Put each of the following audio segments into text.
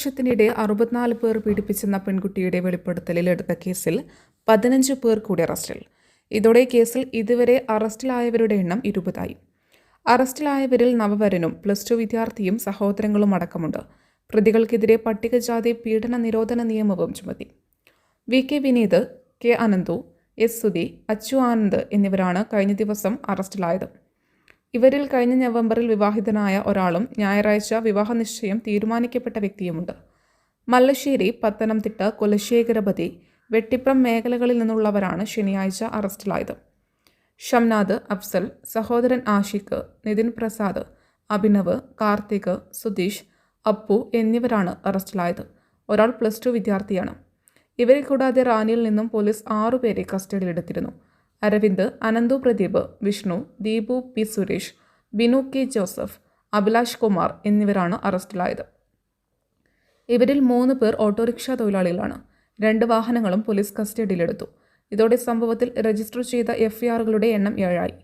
വർഷത്തിനിടെ അറുപത്തിനാല് പേർ പീഡിപ്പിച്ചെന്ന പെൺകുട്ടിയുടെ വെളിപ്പെടുത്തലിൽ എടുത്ത കേസിൽ പതിനഞ്ച് പേർ കൂടി അറസ്റ്റിൽ. ഇതോടെ കേസിൽ ഇതുവരെ അറസ്റ്റിലായവരുടെ എണ്ണം ഇരുപതായി. അറസ്റ്റിലായവരിൽ നവവരനും പ്ലസ് ടു വിദ്യാർത്ഥിയും സഹോദരങ്ങളും അടക്കമുണ്ട്. പ്രതികൾക്കെതിരെ പട്ടികജാതി പീഡന നിരോധന നിയമവും ചുമത്തി. V K Vineeth K Ananthu S Sudhi Achu Anand എന്നിവരാണ് കഴിഞ്ഞ ദിവസം അറസ്റ്റിലായത്. ഇവരിൽ കഴിഞ്ഞ നവംബറിൽ വിവാഹിതനായ ഒരാളും ഞായറാഴ്ച വിവാഹ നിശ്ചയം തീരുമാനിക്കപ്പെട്ട വ്യക്തിയുമുണ്ട്. മല്ലശ്ശേരി പത്തനംതിട്ട കുലശേഖരപതി വെട്ടിപ്രം മേഖലകളിൽ നിന്നുള്ളവരാണ് ശനിയാഴ്ച അറസ്റ്റിലായത്. ഷംനാഥ് അഫ്സൽ സഹോദരൻ ആഷിഖ് നിതിൻ പ്രസാദ് അഭിനവ് കാർത്തിക് സുധീഷ് അപ്പു എന്നിവരാണ് അറസ്റ്റിലായത്. ഒരാൾ പ്ലസ് ടു വിദ്യാർത്ഥിയാണ്. ഇവരെ കൂടാതെ റാനിയിൽ നിന്നും പോലീസ് ആറുപേരെ കസ്റ്റഡിയിലെടുത്തിരുന്നു. Aravind Ananthu Pradeep Vishnu Deepu P Suresh Binu K Joseph Abhilash Kumar എന്നിവരാണ് അറസ്റ്റിലായത്. ഇവരിൽ മൂന്ന് പേർ ഓട്ടോറിക്ഷ തൊഴിലാളികളാണ്. രണ്ട് വാഹനങ്ങളും പോലീസ് കസ്റ്റഡിയിലെടുത്തു. ഇതോടെ സംഭവത്തിൽ രജിസ്റ്റർ ചെയ്ത എഫ്ഐആറുകളുടെ എണ്ണം ഏഴായി.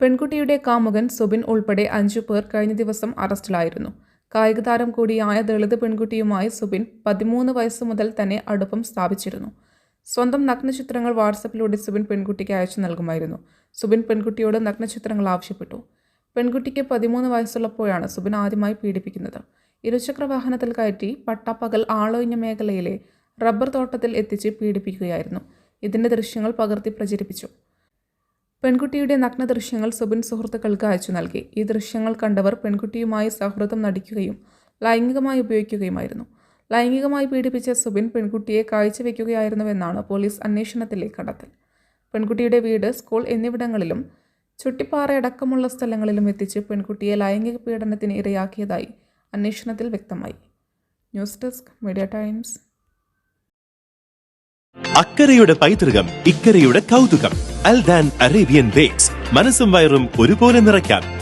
പെൺകുട്ടിയുടെ കാമുകൻ സുബിൻ ഉൾപ്പെടെ അഞ്ചു പേർ കഴിഞ്ഞ ദിവസം അറസ്റ്റിലായിരുന്നു. കായിക താരം കൂടിയായ ദളിത് പെൺകുട്ടിയുമായി സുബിൻ പതിമൂന്ന് വയസ്സ് മുതൽ തന്നെ അടുപ്പം സ്ഥാപിച്ചിരുന്നു. സ്വന്തം നഗ്നചിത്രങ്ങൾ വാട്സപ്പിലൂടെ സുബിൻ പെൺകുട്ടിക്ക് അയച്ചു നൽകുമായിരുന്നു. സുബിൻ പെൺകുട്ടിയോട് നഗ്നചിത്രങ്ങൾ ആവശ്യപ്പെട്ടു. പെൺകുട്ടിക്ക് പതിമൂന്ന് വയസ്സുള്ളപ്പോഴാണ് സുബിൻ ആദ്യമായി പീഡിപ്പിക്കുന്നത്. ഇരുചക്ര വാഹനത്തിൽ കയറ്റി പട്ടാപ്പകൽ ആളൊഴിഞ്ഞ മേഖലയിലെ റബ്ബർ തോട്ടത്തിൽ എത്തിച്ച് പീഡിപ്പിക്കുകയായിരുന്നു. ഇതിന്റെ ദൃശ്യങ്ങൾ പകർത്തി പ്രചരിപ്പിച്ചു. പെൺകുട്ടിയുടെ നഗ്ന ദൃശ്യങ്ങൾ സുബിൻ സുഹൃത്തുക്കൾക്ക് അയച്ചു നൽകി. ഈ ദൃശ്യങ്ങൾ കണ്ടവർ പെൺകുട്ടിയുമായി സൗഹൃദം നടിക്കുകയും ലൈംഗികമായി ഉപയോഗിക്കുകയുമായിരുന്നു. ലൈംഗികമായി പീഡിപ്പിച്ച സുബിൻ പെൺകുട്ടിയെ കാഴ്ചവെക്കുകയായിരുന്നുവെന്നാണ് പോലീസ് അന്വേഷണത്തിലെ കണ്ടെത്തൽ. പെൺകുട്ടിയുടെ വീട് സ്കൂൾ എന്നിവിടങ്ങളിലും ചുട്ടിപ്പാറയടക്കമുള്ള സ്ഥലങ്ങളിലും എത്തിച്ച് പെൺകുട്ടിയെ ലൈംഗിക പീഡനത്തിന് ഇരയാക്കിയതായി അന്വേഷണത്തിൽ വ്യക്തമായി. News desk Media Times. അക്കരയുടെ പൈതൃകം ഇക്കരയുടെ കൗതുകം. അൽദാൻ അറേബ്യൻ ബേക്സ്. മനസ്സും വയറും ഒരുപോലെ നിറയ്ക്കാം.